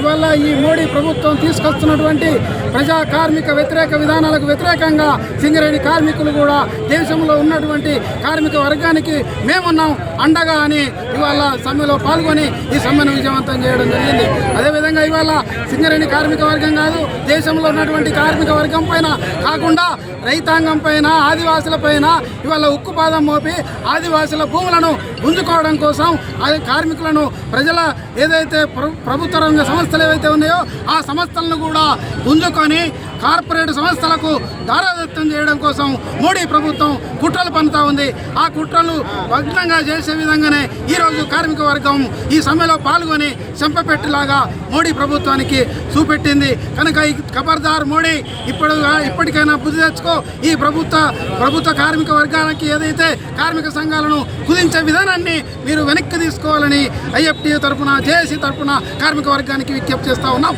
ఇవాళ ఈ మోడీ ప్రభుత్వం తీసుకొస్తున్నటువంటి ప్రజా కార్మిక వ్యతిరేక విధానాలకు వ్యతిరేకంగా సింగరేణి కార్మికులు కూడా దేశంలో ఉన్నటువంటి కార్మిక వర్గానికి మేమున్నాం అండగా అని ఇవాళ సమ్మెలో పాల్గొని ఈ సమ్మెను విజయవంతం చేయడం జరిగింది. అదేవిధంగా ఇవాళ సింగరేణి కార్మిక వర్గం కాదు దేశంలో ఉన్నటువంటి కార్మిక వర్గం పైన కాకుండా రైతాంగం పైన ఆదివాసుల పైన ఇవాళ ఉక్కుపాదం మోపి ఆదివాసుల భూములను గుంజుకోవడం కోసం ఆ కార్మికులను ప్రజల ఏదైతే ప్రభుత్వ రంగ సంస్థలు ఏవైతే ఉన్నాయో ఆ సంస్థలను కూడా గుంజుకొని కార్పొరేట్ సంస్థలకు దారాదత్తం చేయడం కోసం మోడీ ప్రభుత్వం కుట్రలు పన్నుతా ఉంది. ఆ కుట్రలు భగ్నంగా చేసే విధంగానే ఈరోజు కార్మిక వర్గం ఈ సమ్మెలో పాల్గొని చెంపపెట్టేలాగా మోడీ ప్రభుత్వానికి చూపెట్టింది. కనుక ఈ ఖబర్దార్ మోడీ ఇప్పుడు ఇప్పటికైనా బుద్ధి తెచ్చుకో ఈ ప్రభుత్వ ప్రభుత్వ కార్మిక వర్గానికి ఏదైతే కార్మిక సంఘాలను కుదించే విధానాన్ని మీరు వెనక్కి తీసుకోవాలని ఐఎఫ్టీ తరఫున జేఏసీ తరపున కార్మిక వర్గానికి విజ్ఞప్తి చేస్తూ ఉన్నాం.